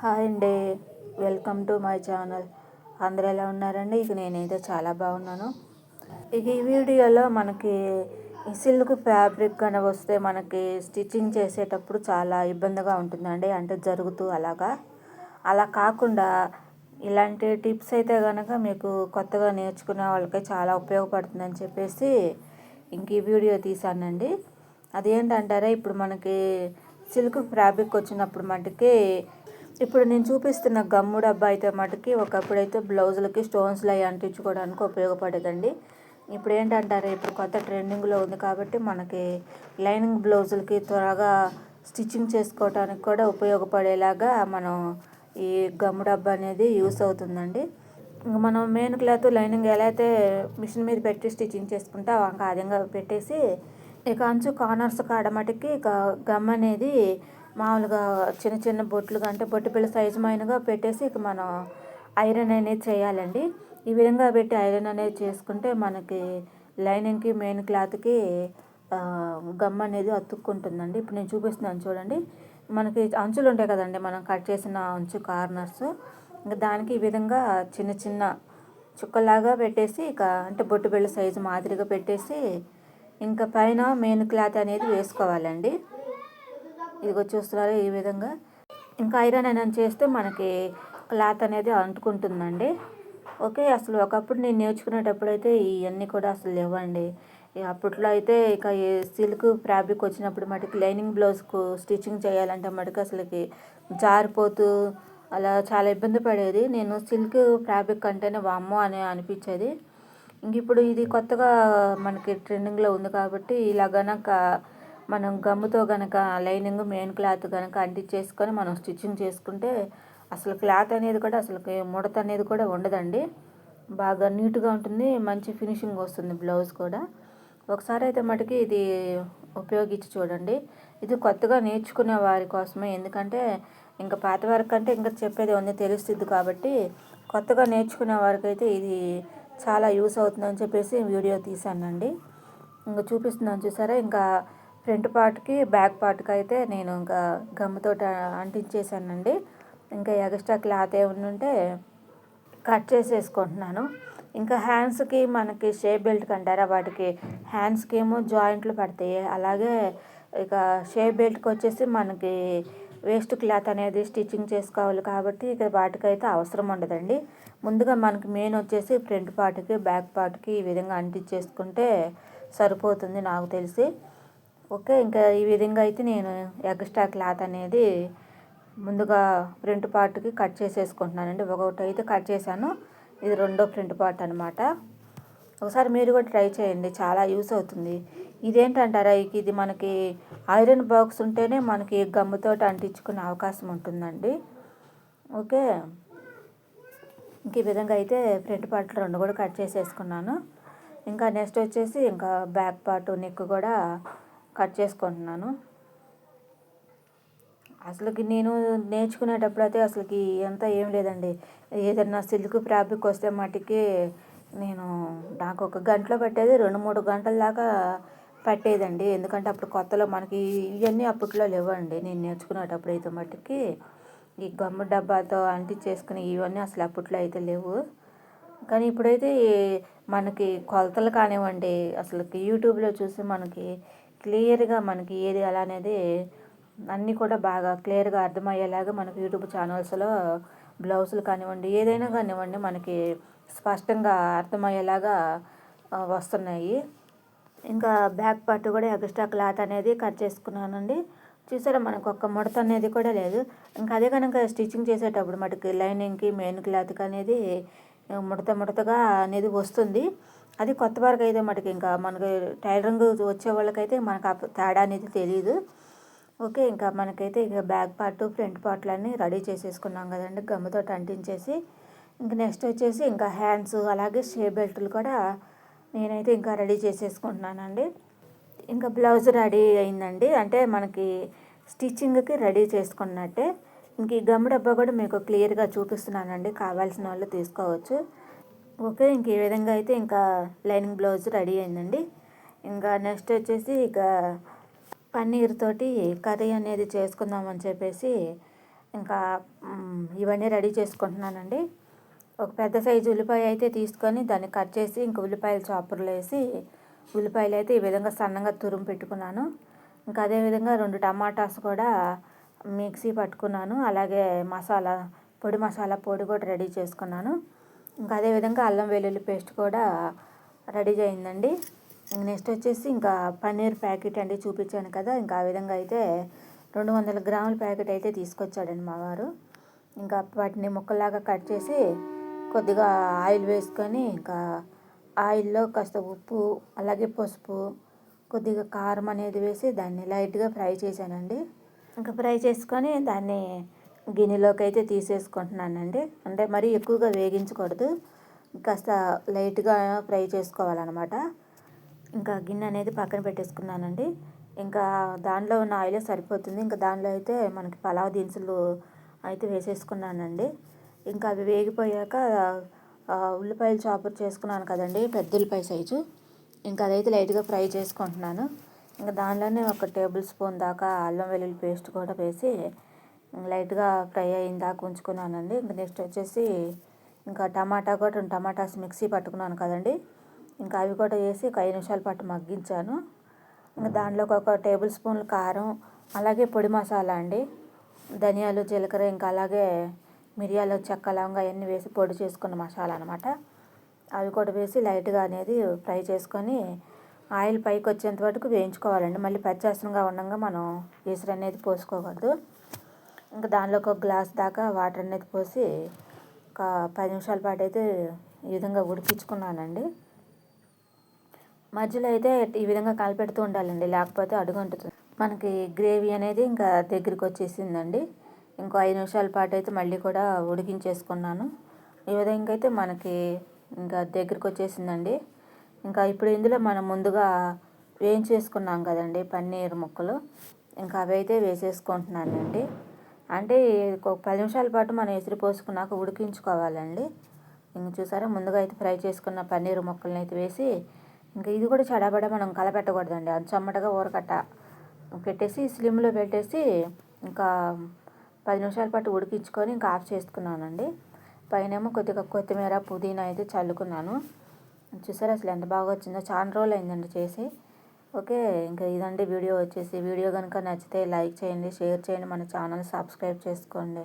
Hi అండి. Welcome to my channel. అందరూ ఎలా ఉన్నారండి? ఇక నేనైతే చాలా బాగున్నాను. ఇక ఈ వీడియోలో మనకి సిల్క్ ఫ్యాబ్రిక్ అని వస్తే మనకి స్టిచ్చింగ్ చేసేటప్పుడు చాలా ఇబ్బందిగా ఉంటుందండి. అంటే జరుగుతూ అలాగా. అలా కాకుండా ఇలాంటి టిప్స్ అయితే కనుక మీకు కొత్తగా నేర్చుకునే వాళ్ళకి చాలా ఉపయోగపడుతుందని చెప్పేసి ఇంక ఈ వీడియో తీసానండి. అదేంటంటారా? ఇప్పుడు మనకి సిల్క్ ఫ్యాబ్రిక్ వచ్చినప్పుడు మటుకి ఇప్పుడు నేను చూపిస్తున్న గమ్ము డబ్బా అయితే మటుకి ఒకప్పుడు అయితే బ్లౌజులకి స్టోన్స్లు అవి అంటించుకోవడానికి ఉపయోగపడేదండి. ఇప్పుడు ఏంటంటారు ఇప్పుడు కొత్త ట్రెండింగ్లో ఉంది కాబట్టి మనకి లైనింగ్ బ్లౌజులకి త్వరగా స్టిచ్చింగ్ చేసుకోవడానికి కూడా ఉపయోగపడేలాగా మనం ఈ గమ్ము డబ్బా అనేది యూస్ అవుతుందండి. ఇంకా మనం మెయిన్ క్లాత్ లైనింగ్ ఎలా అయితే మిషన్ మీద పెట్టి స్టిచ్చింగ్ చేసుకుంటే ఆ విధంగా పెట్టేసి ఇక అంచు కార్నర్స్ కాడ మటుకి ఇక గమ్ అనేది మామూలుగా చిన్న చిన్న బొట్లుగా అంటే బొట్టు పిల్ల సైజు మైనగా పెట్టేసి ఇక మనం ఐరన్ అనేది చేయాలండి. ఈ విధంగా పెట్టి ఐరన్ అనేది చేసుకుంటే మనకి లైనింగ్కి మెయిన్ క్లాత్కి గమ్ అనేది అతుక్కుంటుందండి. ఇప్పుడు నేను చూపిస్తున్నాను చూడండి. మనకి అంచులు ఉంటాయి కదండి మనం కట్ చేసిన అంచు కార్నర్స్. ఇంకా దానికి ఈ విధంగా చిన్న చిన్న చుక్కలాగా పెట్టేసి ఇక అంటే బొట్టు బిళ్ళ సైజు మాదిరిగా పెట్టేసి ఇంకా పైన మెయిన్ క్లాత్ అనేది వేసుకోవాలండి. ఇదిగో చూస్తున్నారు ఈ విధంగా. ఇంకా ఐరన్ అయినా చేస్తే మనకి క్లాత్ అనేది అంటుకుంటుందండి. ఓకే అసలు ఒకప్పుడు నేను నేర్చుకునేటప్పుడు అయితే ఇవన్నీ కూడా అసలు లేవండి. అప్పట్లో అయితే ఇక సిల్క్ ఫ్యాబ్రిక్ వచ్చినప్పుడు మటుకు లైనింగ్ బ్లౌజ్కు స్టిచ్చింగ్ చేయాలంటే మటుకు అసలుకి జారిపోతూ అలా చాలా ఇబ్బంది పడేది. నేను సిల్క్ ఫ్యాబ్రిక్ అంటేనే వామ్మో అని అనిపించేది. ఇంక ఇప్పుడు ఇది కొత్తగా మనకి ట్రెండింగ్లో ఉంది కాబట్టి ఇలాగనక మనం గమ్ముతో కనుక లైనింగ్ మెయిన్ క్లాత్ కనుక అంటించేసుకొని మనం స్టిచ్చింగ్ చేసుకుంటే అసలు క్లాత్ అనేది కూడా అసలు ముడత అనేది కూడా ఉండదండి. బాగా నీట్గా ఉంటుంది మంచి ఫినిషింగ్ వస్తుంది బ్లౌజ్ కూడా. ఒకసారి అయితే మటుకి ఇది ఉపయోగించి చూడండి. ఇది కొత్తగా నేర్చుకునే వారి కోసమే ఎందుకంటే ఇంకా పాత వారి అంటే ఇంకా చెప్పేది ఉంది తెలుస్తుంది కాబట్టి కొత్తగా నేర్చుకునే వారికైతే ఇది చాలా యూస్ అవుతుందని చెప్పేసి వీడియో తీసానండి ఇంకా చూపిస్తున్నాను చూసారా ఇంకా ఫ్రంట్ పార్ట్కి బ్యాక్ పార్ట్కి అయితే నేను ఇంకా గమ్ముతో అంటించేసానండి. ఇంకా ఎక్స్ట్రా క్లాత్ ఏమన్నా ఉంటే కట్ చేసేసుకుంటున్నాను. ఇంకా హ్యాండ్స్కి మనకి షేప్ బెల్ట్ కంటారా? వాటికి హ్యాండ్స్కి ఏమో జాయింట్లు పడతాయి. అలాగే ఇక షేప్ బెల్ట్కి వచ్చేసి మనకి వేస్ట్ క్లాత్ అనేది స్టిచ్చింగ్ చేసుకోవాలి కాబట్టి ఇక వాటికైతే అవసరం ఉండదండి. ముందుగా మనకి మెయిన్ వచ్చేసి ఫ్రంట్ పార్ట్కి బ్యాక్ పార్ట్కి ఈ విధంగా అంటించేసుకుంటే సరిపోతుంది నాకు తెలిసి. ఓకే ఇంకా ఈ విధంగా అయితే నేను ఎక్స్ట్రా క్లాత్ అనేది ముందుగా ఫ్రంట్ పార్ట్కి కట్ చేసేసుకుంటున్నానండి. ఒకటి అయితే కట్ చేశాను. ఇది రెండో ఫ్రంట్ పార్ట్ అనమాట ఒకసారి మీరు కూడా ట్రై చేయండి. చాలా యూస్ అవుతుంది. ఇదేంటంటారా? ఇది మనకి ఐరన్ బాక్స్ ఉంటేనే మనకి గమ్ముతో అంటించుకునే అవకాశం ఉంటుందండి. ఓకే. ఇంక ఈ విధంగా అయితే ఫ్రంట్ పార్ట్ రెండు కూడా కట్ చేసేసుకున్నాను. ఇంకా నెక్స్ట్ వచ్చేసి ఇంకా బ్యాక్ పార్ట్ నెక్ కూడా కట్ చేసుకుంటున్నాను. అసలుకి నేను నేర్చుకునేటప్పుడు అయితే అసలుకి ఎంత ఏం లేదండి. ఏదైనా సిల్క్ ఫ్యాబ్రిక్ వస్తే మటుకి నేను నాకు ఒక గంటలో పట్టేది రెండు మూడు గంటల దాకా పట్టేదండి. ఎందుకంటే అప్పుడు కొత్తలో మనకి ఇవన్నీ అప్పట్లో లేవండి. నేను నేర్చుకునేటప్పుడు అయితే మట్టుకి ఈ గమ్ము డబ్బాతో అంటించేసుకుని ఇవన్నీ అసలు అప్పట్లో అయితే లేవు. కానీ ఇప్పుడైతే మనకి కొలతలు కానివ్వండి అసలు యూట్యూబ్లో చూసి మనకి క్లియర్గా మనకి ఏది ఎలా అనేది అన్నీ కూడా బాగా క్లియర్గా అర్థమయ్యేలాగా మనకి యూట్యూబ్ ఛానల్స్లో బ్లౌజులు కానివ్వండి ఏదైనా కానివ్వండి మనకి స్పష్టంగా అర్థమయ్యేలాగా వస్తున్నాయి. ఇంకా బ్యాక్ పార్ట్ కూడా ఎక్స్ట్రా క్లాత్ అనేది కట్ చేసుకున్నానండి. చూసారా మనకు ఒక్క ముడత అనేది కూడా లేదు. ఇంకా అదే కనుక స్టిచ్చింగ్ చేసేటప్పుడు మటుకు లైనింగ్కి మెయిన్ క్లాత్కి అనేది ముడత ముడతగా అనేది వస్తుంది. అది కొత్త వారికి అయితే మటుకు ఇంకా మనకి టైలరింగ్ వచ్చే వాళ్ళకైతే మనకు ఆ తేడా అనేది తెలియదు ఓకే ఇంకా మనకైతే ఇక బ్యాక్ పార్ట్ ఫ్రంట్ పార్ట్లన్నీ రెడీ చేసేసుకున్నాం కదండి గమ్ముతో అంటించేసి. ఇంకా నెక్స్ట్ వచ్చేసి ఇంకా హ్యాండ్స్ అలాగే షే బెల్ట్లు కూడా నేనైతే ఇంకా రెడీ చేసేసుకుంటున్నానండి. ఇంకా బ్లౌజ్ రెడీ అయిందండి అంటే మనకి స్టిచ్చింగ్కి రెడీ చేసుకున్నట్టే. ఇంక ఈ గమ్ము డబ్బా కూడా మీకు క్లియర్గా చూపిస్తున్నానండి కావాల్సిన వాళ్ళు తీసుకోవచ్చు. ఓకే ఇంక ఈ విధంగా అయితే ఇంకా లైనింగ్ బ్లౌజ్ రెడీ అయిందండి. ఇంకా నెక్స్ట్ వచ్చేసి ఇక పన్నీర్ తోటి కర్రీ అనేది చేసుకుందామని చెప్పేసి ఇంకా ఇవన్నీ రెడీ చేసుకుంటున్నానండి. ఒక పెద్ద సైజు ఉల్లిపాయ అయితే తీసుకొని దాన్ని కట్ చేసి ఇంక ఉల్లిపాయలు చాపర్లో వేసి ఉల్లిపాయలు అయితే ఈ విధంగా సన్నగా తురుము పెట్టుకున్నాను. ఇంకా అదేవిధంగా రెండు టమాటాస్ కూడా మిక్సీ పట్టుకున్నాను. అలాగే మసాలా పొడి మసాలా పొడి కూడా రెడీ చేసుకున్నాను. ఇంకా అదేవిధంగా అల్లం వెల్లుల్లి పేస్ట్ కూడా రెడీ అయిందండి నెక్స్ట్ వచ్చేసి ఇంకా పన్నీర్ ప్యాకెట్ అండి చూపించాను కదా ఇంకా ఆ విధంగా అయితే రెండు వందల గ్రాముల ప్యాకెట్ అయితే తీసుకొచ్చాడండి మా వారు. ఇంకా వాటిని ముక్కలాగా కట్ చేసి కొద్దిగా ఆయిల్ వేసుకొని ఇంకా ఆయిల్లో కాస్త ఉప్పు అలాగే పసుపు కొద్దిగా కారం అనేది వేసి దాన్ని లైట్గా ఫ్రై చేశానండి. ఇంకా ఫ్రై చేసుకొని దాన్ని గిన్నెలోకి అయితే తీసేసుకుంటున్నానండి. అంటే మరీ ఎక్కువగా వేగించకూడదు. కాస్త లైట్గా ఫ్రై చేసుకోవాలన్నమాట. ఇంకా గిన్నె అనేది పక్కన పెట్టేసుకున్నానండి. ఇంకా దానిలో ఉన్న ఆయిలే సరిపోతుంది. ఇంకా దానిలో అయితే మనకి పలావ్ దినుసులు అయితే వేసేసుకున్నానండి. ఇంకా అవి వేగిపోయాక ఉల్లిపాయలు చాపర్ చేసుకున్నాను కదండి పెద్ద ఉల్లిపాయ సైజు. ఇంకా అదైతే లైట్గా ఫ్రై చేసుకుంటున్నాను. ఇంకా దానిలోనే ఒక టేబుల్ స్పూన్ దాకా అల్లం వెల్లుల్లి పేస్ట్ కూడా వేసి లైట్గా ఫ్రై అయిన దాకా ఉంచుకున్నానండి. ఇంకా నెక్స్ట్ వచ్చేసి ఇంకా టమాటా కూడా రెండు టమాటాస్ మిక్సీ పట్టుకున్నాను కదండి. ఇంకా అవి కూడా వేసి ఒక ఐదు నిమిషాల పాటు మగ్గించాను. ఇంకా దాంట్లోకి ఒక టేబుల్ స్పూన్ కారం అలాగే పొడి మసాలా అండి. ధనియాలు జీలకర్ర ఇంకా అలాగే మిరియాలు చెక్క లవంగా అవన్నీ వేసి పొడి చేసుకున్న మసాలా అనమాట అవి కూడా వేసి లైట్గా అనేది ఫ్రై చేసుకొని ఆయిల్ పైకి వచ్చేంత వరకు వేయించుకోవాలండి. మళ్ళీ పచ్చాసనంగా ఉండగా మనం ఈసరు అనేది పోసుకోకూడదు. ఇంకా దానిలో ఒక గ్లాస్ దాకా వాటర్ అనేది పోసి ఒక పది నిమిషాల పాటు అయితే ఈ విధంగా ఉడికించుకున్నానండి. మధ్యలో అయితే ఈ విధంగా కలిపెడుతూ ఉండాలండి లేకపోతే అడుగుంటుంది మనకి గ్రేవీ అనేది ఇంకా దగ్గరికి వచ్చేసిందండి. ఇంకో ఐదు నిమిషాల పాటు అయితే మళ్ళీ కూడా ఉడికించేసుకున్నాను. ఈ విధంగా అయితే మనకి ఇంకా దగ్గరికి వచ్చేసిందండి. ఇంకా ఇప్పుడు ఇందులో మనం ముందుగా వేయించేసుకున్నాం కదండి పన్నీర్ ముక్కలు. ఇంకా అవి అయితే వేసేసుకుంటున్నానండి. అంటే ఒక పది నిమిషాల పాటు మనం ఎసురు పోసుకున్నాక ఉడికించుకోవాలండి. ఇంక చూసారా ముందుగా అయితే ఫ్రై చేసుకున్న పన్నీర్ ముక్కల్ని అయితే వేసి ఇంకా ఇది కూడా చెడబడ మనం కలపెట్టకూడదండి. అది చమ్మటగా ఊరకట్ట పెట్టేసి స్లిమ్లో పెట్టేసి ఇంకా పది నిమిషాల పాటు ఉడికించుకొని ఇంకా ఆఫ్ చేసుకున్నానండి. పైనేమో కొద్దిగా కొత్తిమీర పుదీనా అయితే చల్లుకున్నాను. చూసారా అసలు ఎంత బాగా వచ్చిందో చాలా రోజులు అయిందండి చేసి. ఓకే ఇంకా ఇదండి వీడియో వచ్చేసి. వీడియో కనుక నచ్చితే లైక్ చేయండి షేర్ చేయండి మన ఛానల్ సబ్స్క్రైబ్ చేసుకోండి.